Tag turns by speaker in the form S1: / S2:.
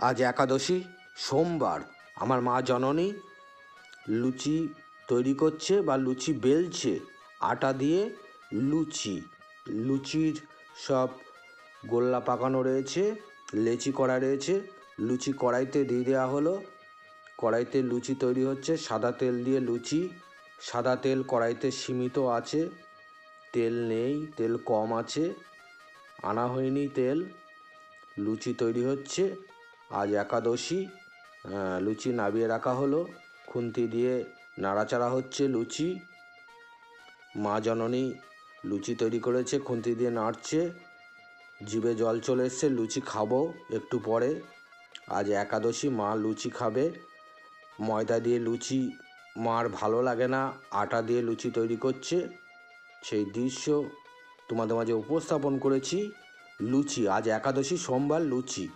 S1: আজ একাদশী, সোমবার। আমার মা জননী লুচি তৈরি করছে বা লুচি বেলছে। আটা দিয়ে লুচি। লুচির সব গোল্লা পাকানো রয়েছে, লেচি করা রয়েছে। লুচি কড়াইতে দিয়ে দেওয়া হলো। কড়াইতে লুচি তৈরি হচ্ছে। সাদা তেল দিয়ে লুচি। সাদা তেল কড়াইতে সীমিত আছে। তেল নেই, তেল কম আছে। আনা হয়নি তেল। লুচি তৈরি হচ্ছে। আজ একাদশী লুচি নাবিয়ে রাখা হলো। খুন্তি দিয়ে নাড়াচাড়া হচ্ছে লুচি। মা জননী লুচি তৈরি করেছে, খুন্তি দিয়ে নাড়ছে। জিভে জল চলে এসছে, লুচি খাব একটু পরে। আজ একাদশী, মা লুচি খাবে। ময়দা দিয়ে লুচি মার ভালো লাগে না, আটা দিয়ে লুচি তৈরি করছে। সেই দৃশ্য তোমাদের মাঝে উপস্থাপন করেছি। লুচি, আজ একাদশী, সোমবার লুচি।